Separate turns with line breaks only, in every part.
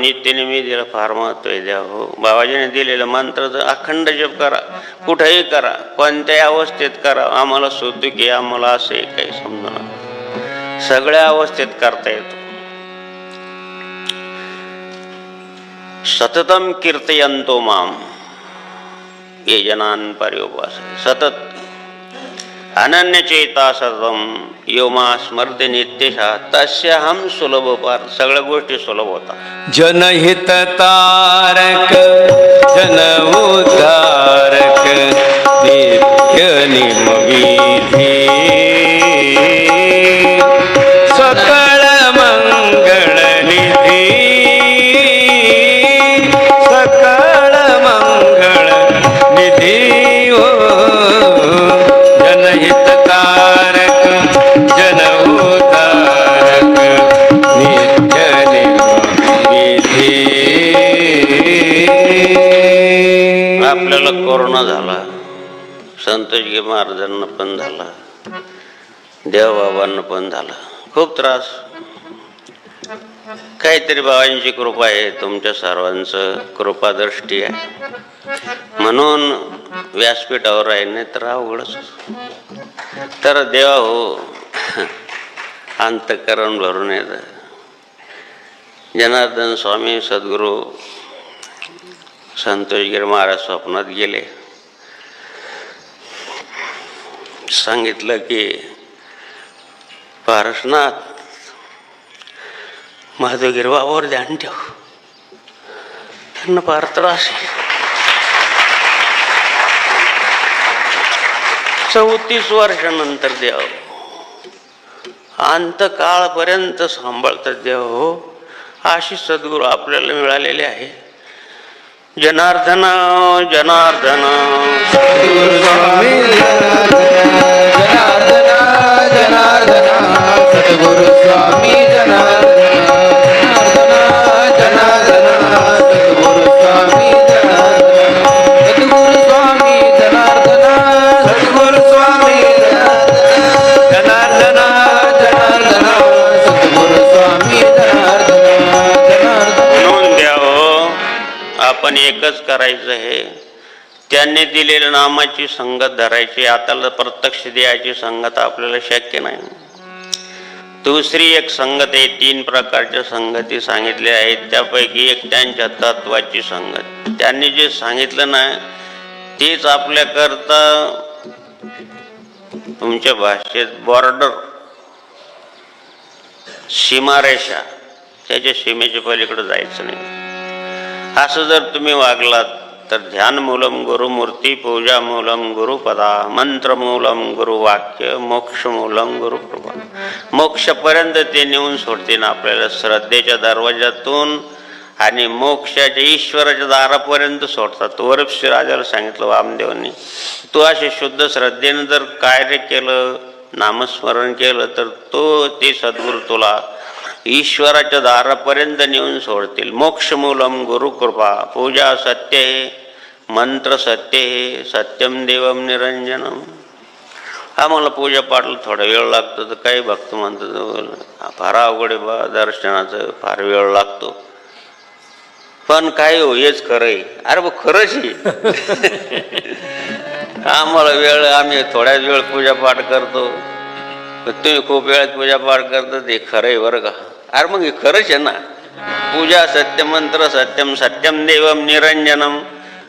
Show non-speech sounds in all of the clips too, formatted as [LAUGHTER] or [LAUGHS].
नित्यने मी दिलं फार महत्त्व आहे द्या हो. बाबाजीने दिलेलं मंत्र तर अखंड जप करा. कुठेही करा. कोणत्याही अवस्थेत करा. आम्हाला सुतू की आम्हाला असे काही समजणार सगळ्या अवस्थेत करता येतो. सततम कीर्तयंतो माम. ये जनान पर्योपास सतत अनन्यचेता सतम योमा स्मरते नित्यशा तस्य हम सुलभ पार सगळ्या गोष्टी सुलभ होतात.
जनहित तारक जन उद्धारक नित्य निमविधी। सकळ मंगळ निधी। सकळ मंगळ निधी। जनहितकारक जन उद्धारक नित्य
आपल्याला कोरोना झाला संतोषगी महाराजांना पण झाला देवबाबांना पण झाला. खूप त्रास. काहीतरी बाबांची कृपा आहे तुमच्या सर्वांचं कृपादृष्टी आहे. म्हणून व्यासपीठावर आहे नाही तर अवघडच तर देवा हो अंतकरण भरून येतं. जनार्दन स्वामी सद्गुरू संतोषगिरी महाराज स्वप्नात गेले. सांगितलं की पारसनाथ माधवगिरी बाबावर ध्यान ठेव. त्यांना फार त्रास आहे. चौतीस वर्षानंतर देव. अंतकाळपर्यंत सांभाळतात देव हो. अशी सद्गुरू आपल्याला मिळालेले आहे. जनार्दन जनार्दन.
जनार्दन जनार्दन स्वामी
पण एकच करायचं आहे. त्यांनी दिलेल्या नामाची संगत धरायची आता प्रत्यक्ष द्यायची संगत आपल्याला शक्य नाही. दुसरी एक संगत आहे तीन प्रकारच्या संगती सांगितल्या आहेत. त्यापैकी एक त्यांच्या तत्वाची संगत. त्यांनी जे सांगितलं ना तेच आपल्याकरता तुमच्या भाषेत बॉर्डर सीमारेषा त्याच्या सीमेच्या पलीकडे जायचं नाही. असं जर तुम्ही वागलात तर ध्यान मूलम गुरुमूर्ती पूजा मूलम गुरुपदा मंत्र मूलम गुरुवाक्य मोक्ष मूलम गुरुकृपा मोक्षपर्यंत ते नेऊन सोडतील आपल्याला श्रद्धेच्या दरवाजातून आणि मोक्षाच्या ईश्वराच्या दारापर्यंत सोडतात. वरपशी राजाला सांगितलं वामदेवांनी तू असे शुद्ध श्रद्धेनं जर कार्य केलं नामस्मरण केलं तर तो ते सद्गुरू तुला ईश्वराच्या दारापर्यंत नेऊन सोडतील. मोक्षमूलम गुरुकृपा पूजा सत्य हे मंत्र सत्य हे सत्यम देवम निरंजनम. आम्हाला पूजा पाठला थोडा वेळ लागतो तर काही भक्त म्हणतात फार अवघड बा दर्शनाचं फार वेळ लागतो. पण काय हो हेच खरं आहे. अरे बा खरंच आहे. [LAUGHS] आम्हाला वेळ आम्ही थोड्याच वेळ पूजापाठ करतो. पण तुम्ही खूप वेळात पूजापाठ करता ते खरं आहे बरं का? अरे मग हे खरंच आहे ना? पूजा सत्यमंत्र सत्यम सत्यम देवम निरंजनम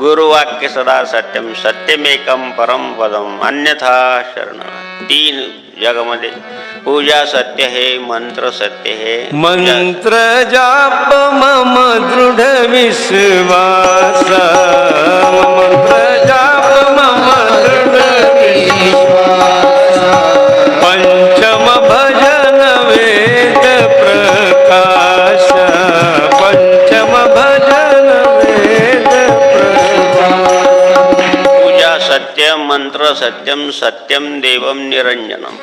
गुरुवाक्य सदा सत्यम सत्यमेकम परम पदम अन्यथा शरण तीन जगामध्ये पूजा सत्य हे मंत्र सत्य हे.
मंत्र जाप मम दृढ विश्वास. मंत्र जाप मम दृढ विश्वास.
मंत्र सत्यम सत्यम देवम निरंजनम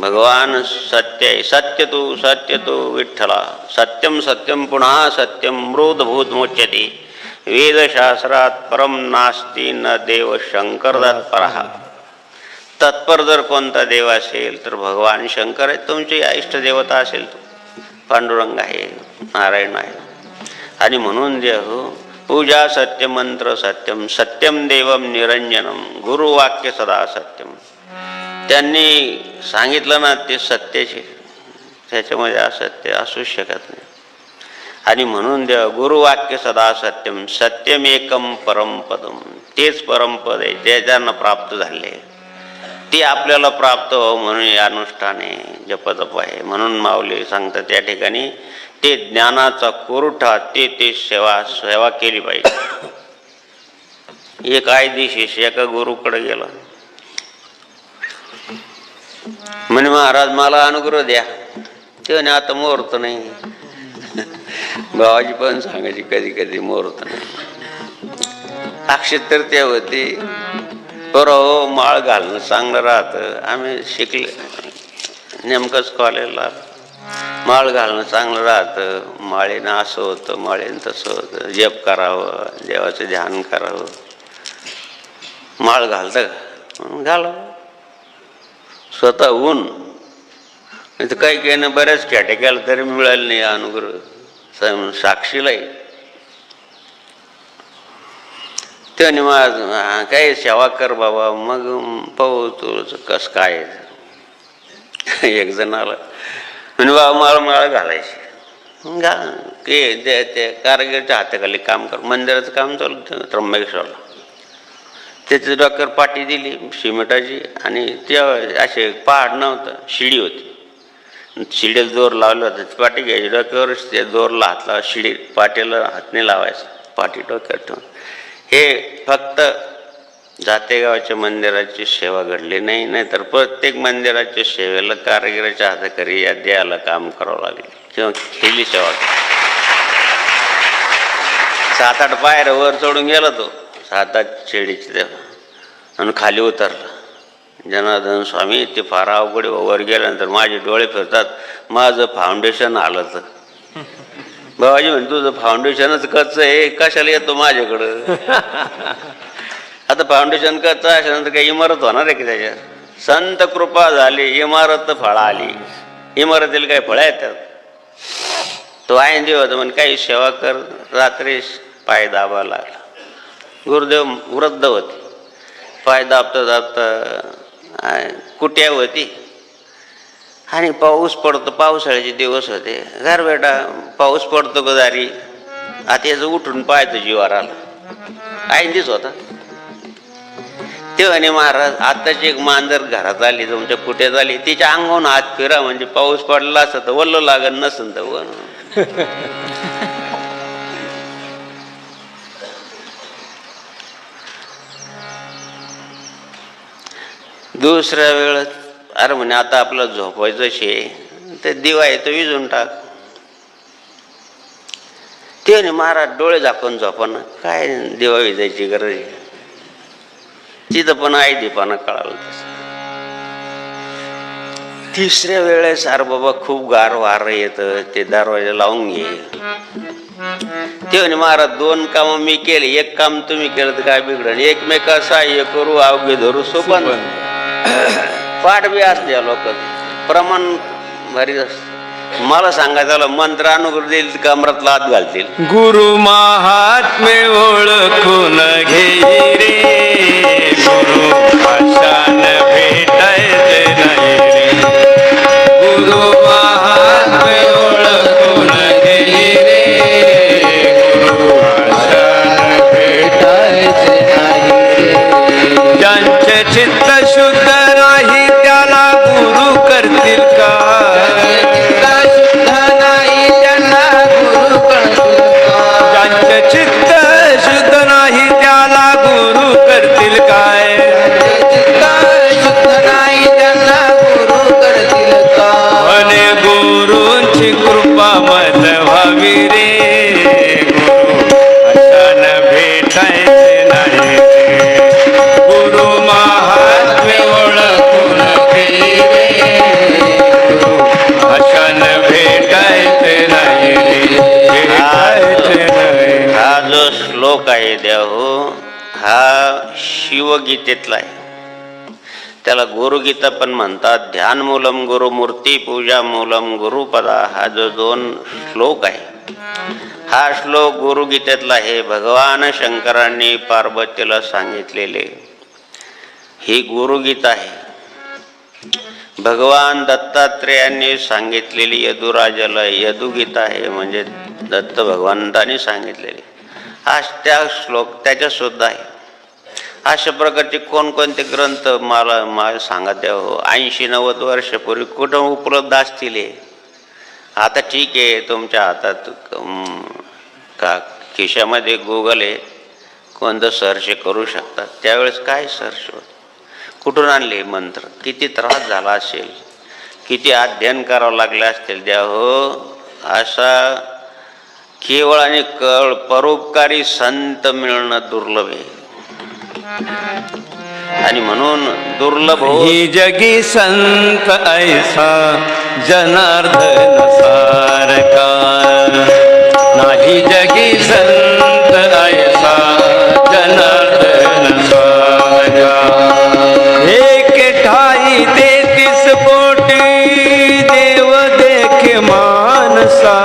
भगवान सत्य सत्य तो सत्य तो विठ्ठला। सत्यम सत्यम पुनः सत्यम मृदभूत मुच्यते वेदशास्त्रात परम नास्ती न देव शंकर तत्परहा तत्पर जर कोणता देव असेल तर भगवान शंकर आहे तुमची इष्ट देवता असेल तो. पांडुरंग आहे नारायण आहे. आणि म्हणून जे हो पूजा सत्य मंत्र सत्यम सत्यम देवम निरंजनम गुरुवाक्य सदा सत्यम. त्यांनी सांगितलं ना ते सत्याचे. त्याच्यामध्ये असत्य असूच शकत नाही. आणि म्हणून देव गुरुवाक्य सदा सत्यम सत्यम एकम परमपदम तेच परमपद आहे जे त्यांना प्राप्त झाले. ते आपल्याला प्राप्त हो म्हणून हे अनुष्ठान आहे जपतप आहे. म्हणून माऊली सांगतात त्या ठिकाणी ते ज्ञानाचा कोरठा ते ते सेवा सेवा केली पाहिजे. एक आय दिशेष एका गुरुकडे गेला. म्हणे महाराज मला अनुग्रह द्या. ते आता मुहूर्त नाही. [LAUGHS] भावाजी पण सांगायची कधी कधी मुहूर्त नाही अक्षय ते होते. बरं हो माळ घालणं चांगलं राहतं. आम्ही शिकले. नेमकंच कॉलेजला. माळ घालणं चांगलं राहतं. माळेनं असं होतं माळेनं तसं होतं. जप करावं देवाचं ध्यान करावं. माळ घालतं का? म्हणून घालावं. स्वतः ऊन तर काही काही बऱ्याच कॅटेकॅल तरी मिळाले नाही अनुग्रह. साक्षीलाही. त्याने माझ काय सेवा कर बाबा मग पाहू तुझं कसं काय आहे. [LAUGHS] एक जण आला. म्हणजे बाबा मला माळ घालायची घा ते ते ते हाताखाली काम कर. मंदिराचं काम चालू होतं त्र्यंबकेश्वरला. त्याची डॉक्टर पाटी दिली सिमेंटाची आणि त्या असे पहाड नव्हतं शिडी होती. शिडीला जोर लावलं होतं ती पाटी घ्यायची. डोक्यावरच त्या जोरला हात लावा शिडी पाटीला हातने लावायचं. पाठी पाटी ठेवून. हे फक्त जातेगावच्या मंदिराची सेवा घडली नाही नाहीतर प्रत्येक मंदिराच्या सेवेला कारागिराच्या हाताकरी या देहाला काम करावं लागले किंवा केली सेवा. सात आठ पायऱ्या वर चढून गेला तो सात आठ शेडीची देवा. आणि खाली उतरला. जनार्दन स्वामी ते फार अवघड वर गेल्यानंतर माझे डोळे फिरतात. माझं फाउंडेशन आलं तर. बाबाजी म्हणे तुझं फाउंडेशनच कच्चं आहे. कशाला येतो माझ्याकडं? [LAUGHS] आता फाउंडेशन कच्चं असल्यानंतर काही इमारत होणार आहे की त्याच्यात संत कृपा झाली इमारत फळा आली इमारतीला काही फळं येतात तो आयन देव होता म्हणे काही सेवा कर रात्री पाय दाबा लागला गुरुदेव वृद्ध होते. पाय दाबता दाबता कुट्या होती? आणि पाऊस पडतो पावसाळ्याचे दिवस होते. घर बेटा पाऊस पडतो ग आता याचं उठून पाहतो जीवार आला दिस होता. ते म्हणे महाराज आत्ताची एक मांजर घरात आली तुमच्या कुट्यात आली? तिच्या अंगावून हात फिरा म्हणजे पाऊस पडला असं तर वल्ल लागत नसन तर वन दुसऱ्या वेळेस अरे म्हणे आता आपलं झोपायचं शे. ते दिवा येतो विजून टाक. ते म्हणे महाराज डोळे झाकून झोपणं काय दिवा विजायची गरज आहे? तिथं पण आई दीपानं कळालं तस. तिसऱ्या वेळेस अरे बाबा खूप गार वारं येतं. ते दरवाजा लावून घे. ते म्हणे महाराज दोन काम मी केले. एक काम तुम्ही केलं तर काय बिघडलं एकमेका सहाय्य करू अवघे धरू सोपन पाठ बी असते लोक प्रमाण भारी असत. मला सांगायचं झालं मंत्र अनुग्रह देईल कमरातला हात घालतील.
गुरु महात्म्य ओळखून घेई रे.
शिवगीतेतला आहे. त्याला गुरुगीता पण म्हणतात ध्यान मूलम गुरुमूर्ती पूजा मूलम गुरुपदा हा जो दोन श्लोक आहे हा श्लोक गुरुगीतेतला आहे. भगवान शंकरांनी पार्वतीला सांगितलेले ही गुरुगीता आहे. भगवान दत्तात्रेयांनी सांगितलेली यदुराजाला यदुगीता आहे म्हणजे दत्त भगवंतांनी सांगितलेली. हा त्या श्लोक त्याच्यासुद्धा आहे. अशा प्रकारचे कोणकोणते ग्रंथ मला मला सांगा द्या हो. ऐंशी नव्वद वर्षापूर्वी कुठं उपलब्ध असतील आता ठीक आहे तुमच्या हातात का खिशामध्ये गुगल आहे. कोणतं सर्च करू शकतात. त्यावेळेस काय सर्च होत? कुठून आणले मंत्र? किती त्रास झाला असेल? किती अध्ययन करावं लागले असतील द्या हो. असा केवळ आणि कळ परोपकारी संत मिळणं दुर्लभ आहे. आणि म्हणून दुर्लभ ही
जगी संत ऐसा जनार्दन सारका नाही जगी संत ऐसा जनार्दन सारका एक ठाई तेतीस कोटी देव देख मानसा.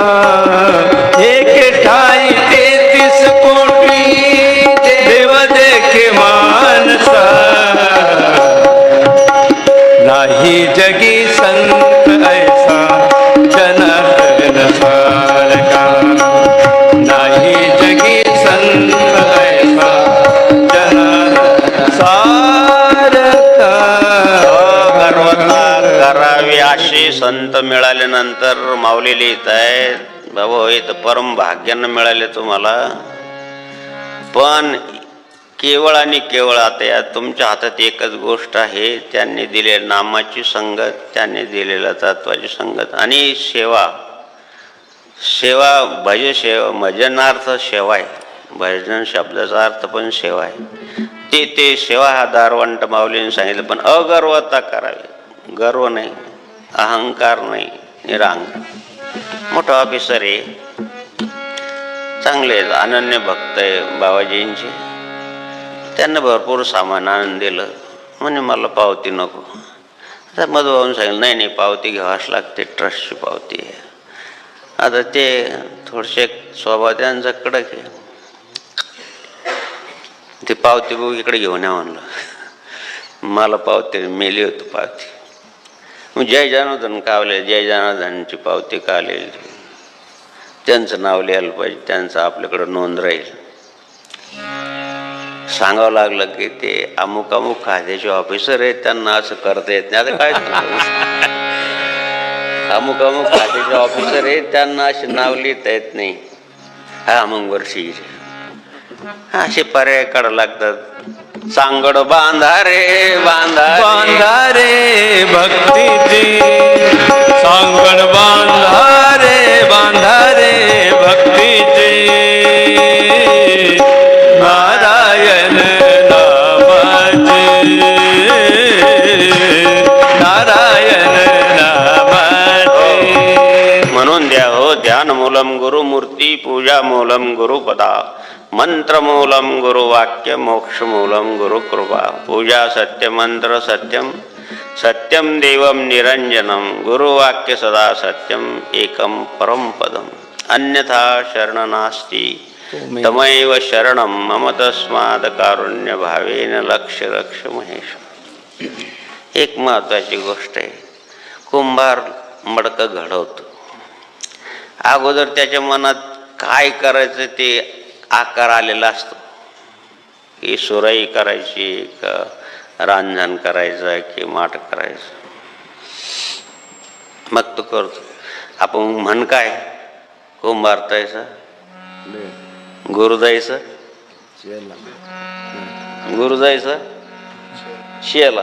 नाही जगी संत ऐसा जनार्दन सारका नाही जगी संत ऐसा सारका
करावी अशी संत मिळाल्यानंतर माऊली लिहित आहे बाबा हे तर परम भाग्यानं मिळाले तुम्हाला. पण केवळ आणि केवळ आता या तुमच्या हातात एकच गोष्ट आहे त्यांनी दिले नामाची संगत त्यांनी दिलेल्या तत्वाची संगत आणि सेवा. सेवा भज सेवा भजनार्थ सेवा आहे. भजन शब्दाचा अर्थ पण सेवा आहे. ते ते सेवा हा दारवंट माऊलीने सांगितलं पण अगर्वता करावी. गर्व नाही अहंकार नाही निरांग. मोठा ऑफिसर आहे. चांगले आहेत, अनन्य भक्त आहे बाबाजींचे. त्यांना भरपूर सामान आणून दिलं. म्हणे मला पावती नको. आता मधुबाबून सांगितलं नाही नाही पावती घ्यावाच लागते ट्रस्टची पावती आहे. आता ते थोडेसे स्वभाव त्यांचा कडक आहे. ते पावती बघू इकडे घेऊन या म्हणलं. मला पावती मेली होती पावती. मग जय जनार्दन कावले जय जनार्दनची पावती का आलेली त्यांचं नाव लिहायला पाहिजे त्यांचं आपल्याकडं नोंद राहील. सांगावं लागलं की ते अमुक अमुक कायद्याचे ऑफिसर आहेत त्यांना असं करता येत नाही. आता काय अमुक अमुक खात्याचे ऑफिसर आहेत त्यांना असे नाव लिहिता येत नाही. हा मग वर्षी. असे पर्याय काढावं लागतात. सांगड बांधा रे बांधा
बांधा रे भक्तीची. सांगड बांधा रे बांधा नारायण नामाचे. नारायण नामाचे.
हो मूलम गुरुमूर्ती पूजा गुरुपदा मंत्र मूलम गुरुवाक्य मोक्ष मूलम गुरुकृपा पूजा सत्य मंत्र सत्यम. सत्यम देवम निरंजनम. गुरुवाक्य सदा सत्यम एकम परम पदम. शरण तमैव शरणम मम तस्माद कारुण्य भावेन लक्ष रक्ष महेश एक महत्वाची गोष्ट आहे कुंभार मडकं घडवतो। अगोदर त्याच्या मनात काय करायचं ते आकार आलेला असतो। की सुराई करायची का रांजण करायचं की माठ करायचं। मग तो करतो। आपण म्हण काय? कुंभार जायचं गुरु जायचं गुरु जायचं शेला.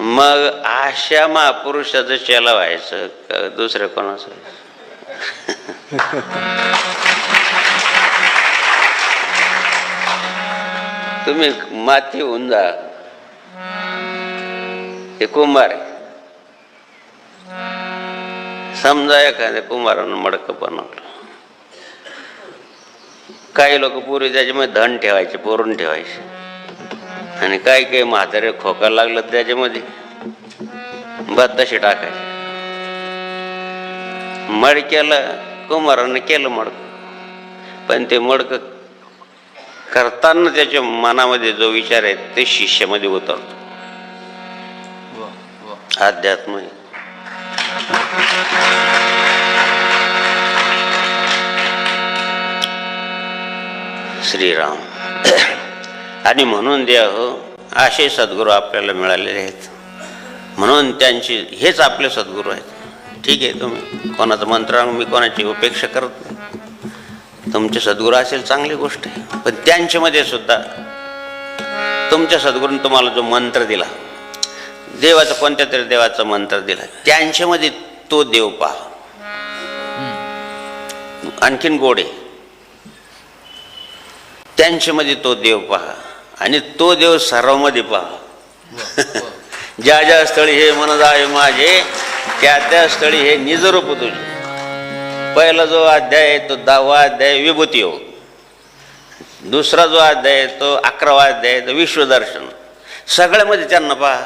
मग अशा महापुरुषाचं चेला व्हायचं. का दुसऱ्या कोणाचं? तुम्ही माती होऊन जा. हे कुंभार आहे. समजा एखाद्या कुंभारानं मडकं बनवलं. काही लोक पूर्वी त्याच्यामध्ये धन ठेवायचे पुरून ठेवायचे. आणि काही काही म्हातारे खोकायला लागलं त्याच्यामध्ये भात तसे टाकायचे. मडक्याला कुंभारानं केलं मडकं. पण ते मडकं करताना त्याच्या मनामध्ये जो विचार आहे ते शिष्यामध्ये उतरतो. अध्यात्म श्रीराम. आणि म्हणून द्या हो असे सद्गुरू आपल्याला मिळालेले आहेत. म्हणून त्यांची हेच आपले सद्गुरू आहेत. ठीक आहे तुम्ही कोणाचं मंत्र मी कोणाची उपेक्षा करत नाही. तुमचे सद्गुरू असेल चांगली गोष्ट आहे. पण त्यांच्यामध्ये सुद्धा तुमच्या सद्गुरूने तुम्हाला जो मंत्र दिला देवाचा कोणत्या तरी देवाचा मंत्र दिला त्यांच्यामध्ये तो देव पहा. आणखीन गोडे. त्यांच्यामध्ये तो देव पहा. आणि तो देव सर्वांमध्ये पहा. [LAUGHS] ज्या ज्या स्थळी हे मन जाय माझे त्या त्या स्थळी हे निजरूप तुझे पहिला जो अध्याय आहे तो दहावा अध्याय विभूती योग दुसरा जो अध्याय आहे तो अकरावा अध्याय आहे तो विश्वदर्शन सगळ्यामध्ये त्यांना पहा.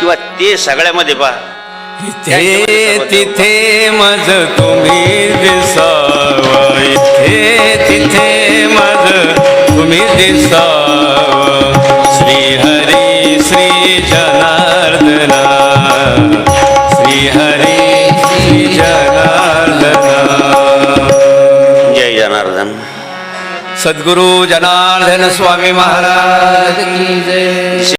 किंवा ते सगळ्यामध्ये पहा.
तिथे मज तुम्ही दिसावा. इथे तिथे मज तुम्ही दिसावा. श्री हरी श्री जनार्दना. श्री हरी श्री जनार्दना.
जय जनार्दन.
सद्गुरु जनार्दन स्वामी महाराज की जय.